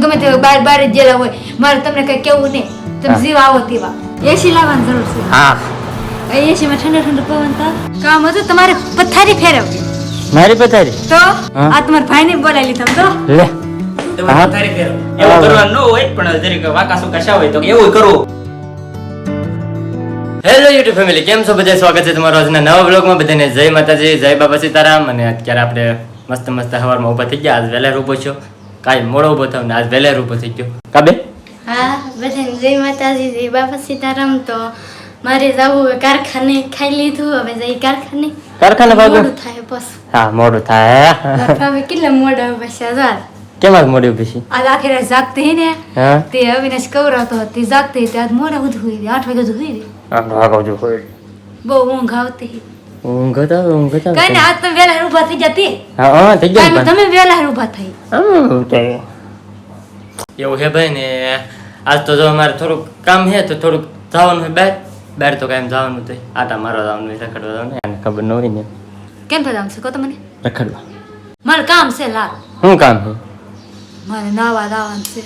ગમે તે બાર બાર જ ગયેલા હોય મારે તમને કઈ કેવું નહીં. તમે જીવ આવો તેવા. એસી લાવવાની જરૂર છે. હા. એસી માં ઠંડો ઠંડો પવન તો કામ હતું તમારે પથારી ફેરવવી. મારી પથારી? તો. આ તમારા ભાઈને બોલાવી લીધા તો? લે. પથારી ફેરવો. એવું કરવાનું ન હોય પણ જરીક વાંકા સુકા હોય તો એવું કરવું. હેલો યુટ્યુબ ફેમિલી કેમ છો? બધા સ્વાગત છે તમારો આજના નવા બ્લોગમાં બધાને જય માતાજી જય બાબા સીતારામ. અને અત્યારે આપણે મસ્ત મસ્ત હવારમાં ઊભા થઈ ગયા. આજ વહેલા ઊભો છો. કાંઈ મોડો ઊભો થયો ને આજ વહેલા ઊભો થઈ ગયો. કાબે? હા બધાને જય માતાજી જય બાપા સીતારામ. તો મારે જવું હવે કારખાને ખાઈ લીધું હવે જઈ કારખાને. કારખાને ભાગો? મોડું થાય બસ. હા મોડું થાય હવે કેટલા મોડા પછી હજાર કેમ આજ મોડી ઊભી છે? આજ આખી રાત જાગતી હી ને. તે અવિનાશ કવરાતો હતો તે જાગતી તે આજ મોડા સુધી હોય આઠ વાગે સુધી હુઈ રહી વાગે વાગો હોય. બહુ ઊંઘ આવતી. ઊંઘ તો ઊંઘ તો. કઈ ના તમે વેલા ઊભા થઈ જતી હા હા થઈ જાય તમે વેલા ઊભા થઈ. હમ, એવું છે ભાઈ ને આજ તો જો અમારે થોડુંક કામ છે તો થોડુંક જવાનું હોય બહાર. બહાર તો કાંઈ જવાનું થઈ આટા મારવા જવાનું હોય રખડવા જવાનું. ખબર ન હોય ને. કેમ જવાનું છે કહો તો મને રખડવા. મારે કામ છે લાલ. શું કામ છે? મારે નાવા દાવાનું છે.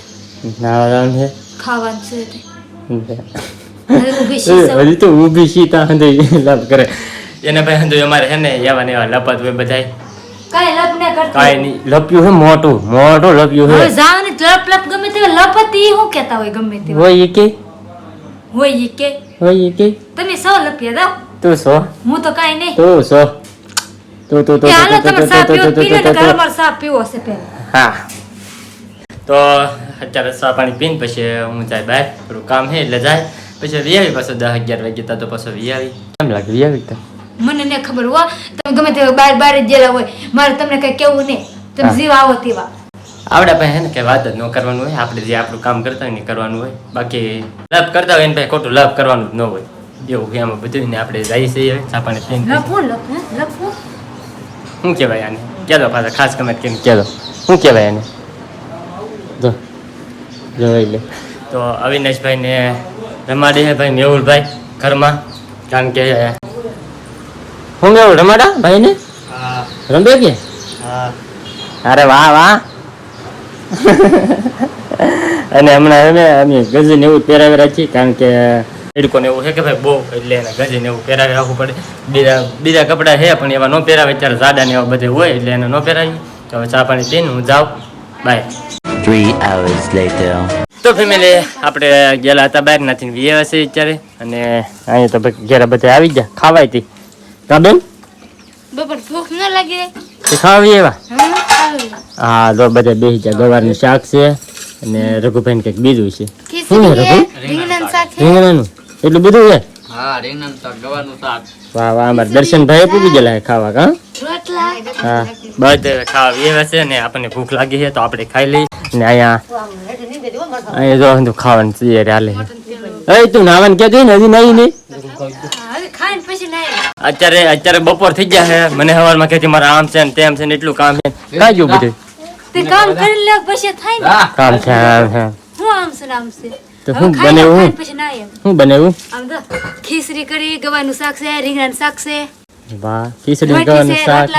નાવા જવાનું છે? ખાવાનું છે. લે. હજી તો ઊભી સીતા હંધે લાભ કરે. એને ભાઈ હંધે અમારે છે ને એવા ને એવા લપત હોય બધાય. કાંઈ લપ ને કરતી. કાંઈ નહીં લપ્યું હે મોટું મોટું લપ્યું હવે જાવ ને લપ લપ ગમે તે લપત ઈ હું કહેતા હોય ગમે તે હોય ઈ કે. હોય ઈ કે. હોય ઈ કે. તમે સો લપિયા જાઓ. તું સો. હું તો કાંઈ નહીં. તું સો. તું તું તું તે હાલો તું તમે તું સા તું પીવો તું પી લો તું ને તું. અમારે સા પીવો છે પહેલા. હા. તો અત્યારે સા પાણી પીને પછી હું જાય બહાર થોડું કામ હે એટલે જાય. પછી વિયાવી પાછો દસ અગિયાર વાગે તો પાછો વિયાવી કેમ લાગે? વિયાવી તો મને ને ખબર હો તમે ગમે તે બાર બાર જ ગયેલા હોય મારે તમને કઈ કેવું નહીં. તમે. જીવ આવો તેવા. આવડે ભાઈ હે ને કે વાત જ ન કરવાનું હોય. આપણે જે આપણું કામ કરતા હોય ને કરવાનું હોય. બાકી લાભ કરતા હોય ને ભાઈ ખોટું લાભ કરવાનું જ ન હોય. એવું કે આમાં બધું ને આપણે જઈએ છીએ ચા લખવું લપવું શું કહેવાય આને? કહેતો પાછા ખાસ કમેન્ટ કરીને કહેતો. શું કહેવાય આને? જો જોઈ લે. તો અવિનાશભાઈને રમાડે ભાઈ મેહુલભાઈ ઘરમાં. કારણ કે હું રમાડા ભાઈને? રમે કે? અરે વાહ વાહ. અને હમણાં અમે અમે ગજન એવું પહેરાવી રાખીએ કારણ કે એડકોને એવું છે કે ભાઈ બહુ એટલે એને ગજન એવું પહેરાવી રાખવું પડે. બીજા બીજા કપડાં છે પણ એવા ન પહેરાવે અત્યારે જાડા ને એવા બધે હોય એટલે એને ન પહેરાવી. તો હવે ચા પાણી પીને હું જાઉં. Bye Three hours later. તો ફેમિલી આપણે ગયેલા હતા બહાર નથી વીએ હશે અત્યારે. અને અહીંયા તો ભાઈ ઘેરા બધા આવી ગયા ખાવાય તી. કા બેન બપોર ભૂખ ન લાગે. ખાવી એવા? હા તો બધા બેસી ગયા. ગવારનું શાક છે અને રઘુભાઈ કંઈક બીજું છે. શું છે રઘુ? રીંગણાનું એટલું બધું છે? હા રીંગણ શાક ગવાનું શાક. વાહ વાહ અમારે દર્શનભાઈ પૂકી ગયેલા ખાવા કા રોટલા. હા. બધે ખાવા વ્યવ છે ને આપણને ભૂખ લાગી છે તો આપણે ખાઈ લઈએ. ને અહીંયા અહીંયા જો ખાવાનું તૈયારી હાલે એ તું નાવાનું ક્યાં ને હજી નહીં નહીં? ખાઈને પછી ના અત્યારે અત્યારે બપોર થઈ ગયા છે. મને સવારમાં કહેતી મારા આમ છે ને તેમ છે ને એટલું કામ છે. કાંઈ જો બધે? તે કામ કરી લે પછી થાય ને. કામ છે આમ છે હું આમ છે આમ છે. તો હું શું બને હું? ખાઈને પછી ના એમ. શું બનાવ્યું આમ તો ખીચડી કરી ગવાનું શાક છે રીંગણાનું શાક છે. વાહ ખીચડી ગવાનું શાક.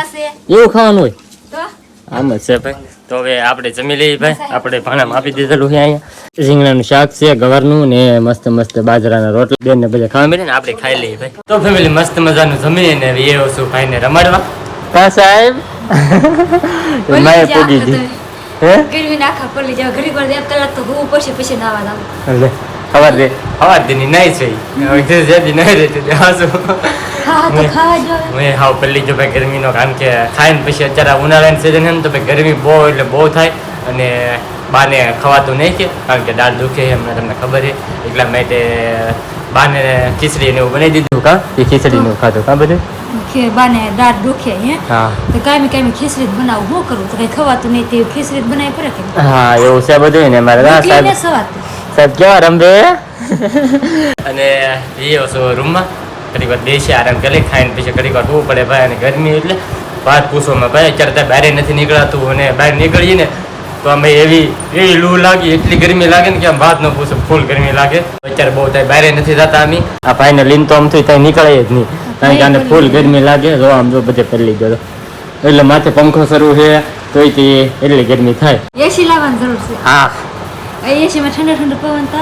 એવું ખાવાનું હોય? તો? આમ છે ભાઈ. તો હવે આપણે જમી લઈએ ભાઈ. આપણે ભાણામાં આપી દીધેલું છે અહીંયા. રીંગણાનું શાક છે ગવારનું ને મસ્ત મસ્ત બાજરાના રોટલા. બેન ને બધા ખાવા મળીને આપણે ખાઈ લઈએ ભાઈ. તો ફેમિલી મસ્ત મજાનું જમીએ ને એ છું ભાઈને રમાડવા. કા સાહેબ. માએ પૂગી ગઈ હે? ગરમી નાખા પડી જાવ ઘડી વાર એક કલાક તો હોવું પડશે પછી નાવા લાવું લે ખબર દે. ખબર દે ની નહીં છે હવે જે જે નહીં રહેતી હાસું હા તો મેં- હાવ પલ્લી જો ભાઈ ગરમીનો કારણ કે ખાઈને પછી અત્યારે ઉનાળાની સિઝન છે ને તો ભાઈ ગરમી બહુ એટલે બહુ થાય અને બાને ખવાતું નહીં કે કારણ કે દાળ દુખે એમને તમને ખબર છે. એટલા માટે બાને ખીચડી ને એવું બનાવી દીધું. કા? એ ખીચડી નું ખાધું. કા બધું? કે બાને દાંત દુખે હે હા. તો કાયમી કાયમી ખીચડી બનાવું. હું કરું? તો કઈ ખવાતું નહીં તે ખીચડી બનાવી પડે કે? હા એવું છે બધું ને મારે હા, સાહેબ સાહેબ કેવા રમવે? અને એ વસ્તુ રૂમમાં ઘડીક વાર દેશી આરામ કરી ખાઈને પછી ઘડીક વાર હોવું પડે ભાઈ અને ગરમી એટલે વાત પૂછવામાં ભાઈ અત્યારે ત્યાં બહાર નથી નીકળાતું અને બહાર નીકળીએ ને તો અમે એવી એવી લૂ લાગી એટલી ગરમી લાગે ને કે આમ વાત ન પૂછો ફૂલ ગરમી લાગે. અત્યારે બહુ થાય બહાર નથી જતા અમે. આ ભાઈને લીન તો આમથી ત્યાં નીકળાય જ નહીં. કારણ કે આને ફૂલ ગરમી લાગે જો આમ જો બધે પલ્લી ગયો એટલે માથે પંખો શરૂ છે તોય તે એટલી ગરમી થાય. એસી લાવવાની જરૂર છે? હા. એસીમાં ઠંડો ઠંડો પવન તો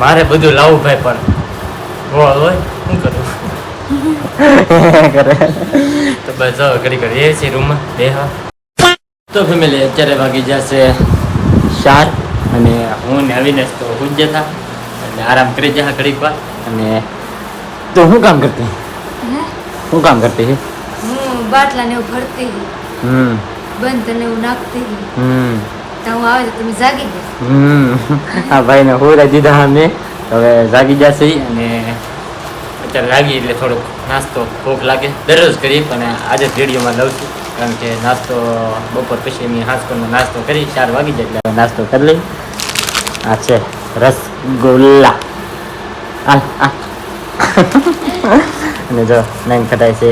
મારે બધું લાવવું ભાઈ પણ. હોય શું કરું? કરે તો બસ જો ઘડી ઘડી એ છે રૂમમાં. બે હા. તો ફેમિલી અત્યારે વાગી જશે ચાર અને હું ને અવિનાશ તો હું જ હતા અને આરામ કરી જા ઘડીક વાર. અને તો શું કામ કરતી? શું કામ કરતી? છે હું બાટલા ને ભરતી. હમ. બંધ ને એવું નાખતી હમ. તો હું આવે તમે જાગી ગયા. હમ. આ ભાઈને રાજી દીધા અમે. હવે જાગી જશે અને અત્યારે લાગી એટલે થોડોક નાસ્તો ભૂખ લાગે. દરરોજ કરી પણ આજે વિડીયોમાં લઉં છું. કારણ કે નાસ્તો બપોર પછી એમની હાંસકોનો નાસ્તો કરી ચાર વાગી જાય એટલે નાસ્તો કરી લઈ આ છે રસગુલ્લા. અને જો નાઈન ખટાય છે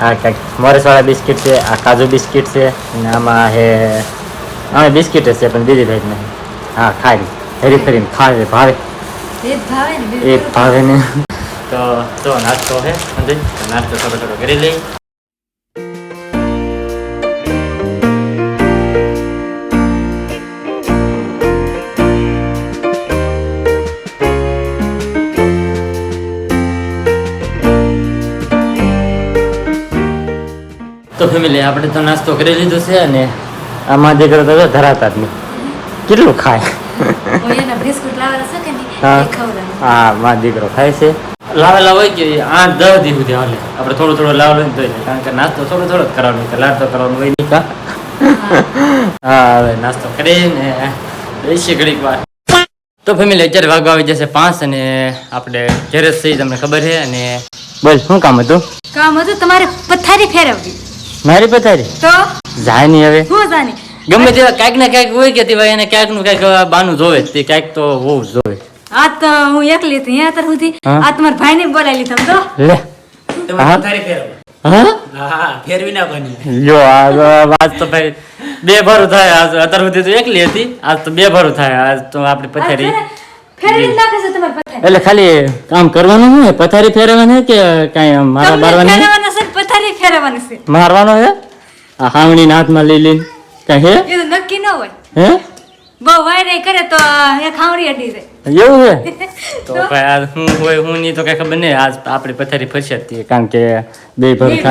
આ કંઈક મોરસવાળા બિસ્કિટ છે આ કાજુ બિસ્કિટ છે અને આમાં હે અમે બિસ્કિટ છે પણ બીજી ભાઈ નહીં. હા ખાઈ હરી ફરીને ખાવે ભાવે. એ ભાવે ને. તો તો નાસ્તો છે સમજી નાસ્તો થોડો થોડો કરી લઈ તો ફેમિલી આપણે તો નાસ્તો કરી લીધો છે અને આમાં જે તો જો ધરાતા જ નહીં. કેટલું ખાય? હું. હા માં દીકરો ખાય છે. લાવેલા હોય કે આઠ દસ દી સુધી હાલે. આપણે થોડું થોડું લાવેલું હોય ને કારણ કે નાસ્તો થોડો થોડો જ કરવાનો હોય. લાડ તો કરવાનું હોય નહીં કા? હા હવે નાસ્તો કરીને બેસી ઘડીક વાર. તો ફેમિલી અત્યારે વાગવા આવી જશે પાંચ અને આપણે ઘેરે થઈ તમને ખબર છે અને બોલ શું કામ હતું? કામ હતું તમારે પથારી ફેરવવી. મારી પથારી? તો? જાની હવે. શું જાની ગમે તેવા કાંઈક ને કાંઈક હોય કે તે ભાઈ એને ક્યાંકનું કાંઈક બાનું જોવે તે કાંઈક તો હોવું જોવે. આ તો હું એકલી હતી અહીંયા અત્યાર સુધી. આ તમારા ભાઈને બોલાવી લીધા તો લે. તમારે હા? પથારી ફેરવો. હા? હા હા ફેરવી નાખવાની. જો આ વાત તો ભાઈ બે ભરું થાય. આજ અત્યાર સુધી તો એકલી હતી આજ તો બે ભરું થાય. આજ તો આપણી પથારી. ફેરવી નાખે છે તમારી પથારી. એટલે ખાલી કામ કરવાનું શું પથારી ફેરવવાની કે કાઈ મારા બારવાની? છે પથારી ફેરવવાની છે? મારવાનો હે આ હાવણી હાથમાં લઈ લઈને. કાઈ હે? એ નક્કી ન હોય. હે? બહુ વાયરે કરે તો એક ખાવડી અડી જાય એવું હે તો ભાઈ હું હોય હું નહીં તો કઈ ખબર નહીં. આજ આપણી પથારી ફરશે જ કારણ કે બે ભર તો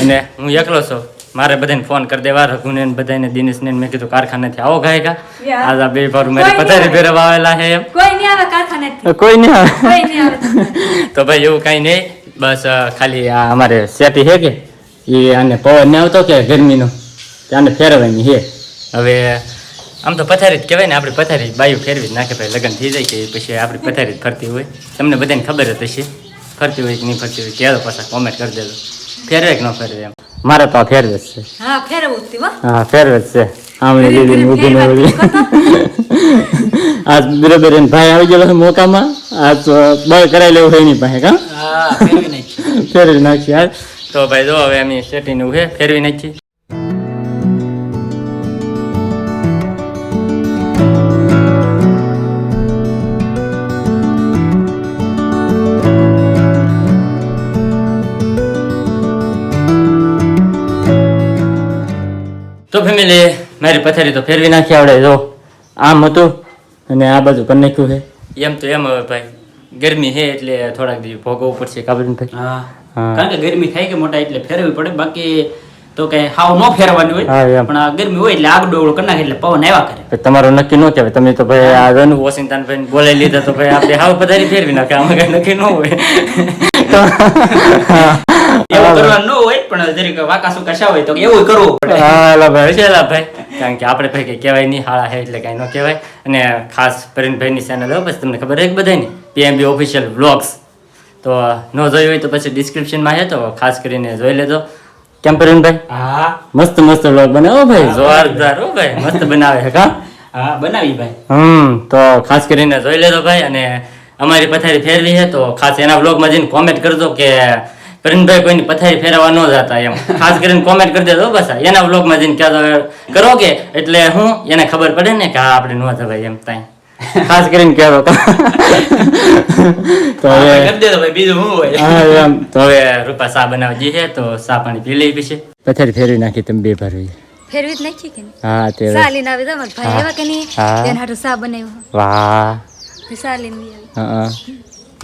અને હું એકલો છું. મારે બધાને ફોન કરી દેવા રઘુને ને બધાને દિનેશને ને મેં કીધું કારખાનેથી આવો ગાય કા. આજ આ બે ભર મારી પથારી. ફેરવા આવેલા છે કોઈ નહીં આવે કારખાને કોઈ નહીં આવે. કોઈ નહીં આવે તો ભાઈ એવું કાંઈ નહીં. બસ ખાલી આ અમારે સેટી છે કે? એ આને પવન ને આવતો કે ગરમીનો? આને ફેરવવાની છે? હવે આમ તો પથારી જ કહેવાય ને આપણી પથારી બાયું ફેરવી જ નાખે ભાઈ લગ્ન થઈ જાય કે પછી આપણી પથારી જ ફરતી હોય. તમને બધાને ખબર જ હશે ફરતી હોય કે નહીં ફરતી હોય કહેલો પાછા કોમેન્ટ કરી દેજો. ફેરવે કે ન ફેરવે એમ? મારે તો આ ફેરવે છે. હા ફેરવું જ હા. ફેરવે છે. આમણે લીધી ઊભી ને ઊભી આજ બરોબર એને ભાઈ આવી ગયો છે મોકામાં. આજ તો બળ કરાવી લેવું હોય એની પાસે કા? હા ફેરવી નાખી. ફેરવી નાખી તો ભાઈ જો હવે અમે શેટીનું છે ફેરવી નાખી. મારી પથારી તો ફેરવી નાખી આવડે જો. આમ હતું અને આ બાજુ કરી નાખ્યું છે. એમ તો એમ હવે ભાઈ. ગરમી છે એટલે થોડાક દિવસ ભોગવવું પડશે કાબરીન ભાઈ? હા. કારણ કે ગરમી થાય કે મોટા એટલે ફેરવી પડે બાકી તો કઈ હાવ ન ફેરવાની હોય. પણ આ ગરમી હોય એટલે આગ ડોળો કરી નાખે એટલે પવન આવ્યા કરે. તમારો નક્કી ન કહેવાય તમે તો ભાઈ આ રન વોશિંગ્ટન ભાઈ બોલાવી લીધા તો ભાઈ આપણે હાવ પથારી ફેરવી નાખે આમાં કઈ નક્કી ન હોય. એવું કરવાનું ન હોય પણ જરીક વાકા સુકા હોય તો એવું કરવું પડે. હાલા ભાઈ. છેલા ભાઈ કારણ કે આપણે ભાઈ કઈ કહેવાય નહીં હાળા હે એટલે કઈ ન કહેવાય. અને ખાસ ભાઈની ચેનલ બસ તમને ખબર છે બધાની પીએમબી ઓફિશિયલ વ્લોગ્સ તો ન જોયું હોય તો પછી ડિસ્ક્રિપ્શનમાં છે તો ખાસ કરીને જોઈ લેજો. કેમ ભાઈ હા. મસ્ત મસ્ત વ્લોગ બનાવો ભાઈ. જોરદાર હો ભાઈ. મસ્ત બનાવે છે કા? હા બનાવી ભાઈ. હમ તો ખાસ કરીને જોઈ લેજો ભાઈ. અને અમારી પથારી ફેરવી છે તો ખાસ એના વ્લોગમાં જઈને કોમેન્ટ કરજો કે પરિણભાઈ કોઈની પથારી ફેરવવા ન જતા એમ. ખાસ કરીને કોમેન્ટ કરી દેજો બસ એના વ્લોગમાં જઈને કહેજો કરો કે? એટલે હું એને ખબર પડે ને કે હા આપણે ન જવાય એમ તાઈ. ખાસ કરીને કહેજો. તો હવે કરી દેજો ભાઈ બીજું હું હોય? હા એમ. તો હવે રૂપા સા બનાવજી છે તો સા પાણી પી લઈ પછી. પથારી ફેરવી નાખી તમે બે ભરવી ફેરવી જ નાખી કે હા તે સા લઈને આવે તો ભાઈ એવા કે નહીં હા. તેના હાટુ સા બનાવ્યો વાહ. તે સા લઈને બી આવી હા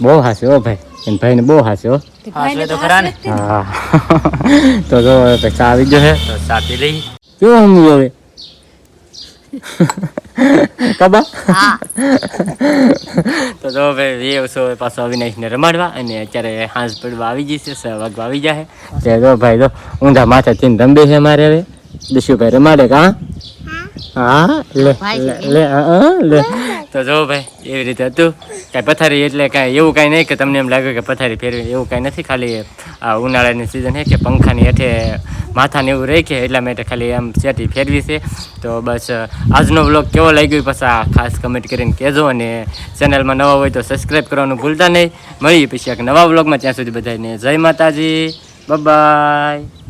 બહુ હાસે હો ભાઈ. એને ભાઈને બહુ હાસે હો તે હા, ભાઈને એટલે તો તો ખરા ને. હાથ નથી ને. હા તો જો હવે ચા આવી ગયો છે તો ચા પી લઈ શું સમજ્યું હવે કબા તો જો ભાઈ એ છો પાછો અવિનાશને રમાડવા અને અત્યારે હાંસ પડવા આવી જશે છ વાગવા આવી જાય તે જો ભાઈ જો ઊંધા માથે થઈને રંબે છે મારે હવે દિશુભાઈ રમાડે કા હા લે લે લે હા, હા, લે તો જો ભાઈ, એવી રીતે હતું. કાંઈ પથારી એટલે કાંઈ એવું કાંઈ નહીં કે તમને એમ લાગે કે પથારી ફેરવી, એવું કાંઈ નથી. ખાલી આ ઉનાળાની સિઝન છે કે પંખાની હેઠે માથાને એવું રહી કે એટલા માટે ખાલી એમ ચેટી ફેરવી છે. તો બસ, આજનો વ્લોગ કેવો લાગ્યો પછી આ ખાસ કમેન્ટ કરીને કહેજો અને ચેનલમાં નવા હોય તો સબસ્ક્રાઈબ કરવાનું ભૂલતા નહીં. મળીએ પછી એક નવા વ્લોગમાં ત્યાં સુધી બધાને જય માતાજી. બાય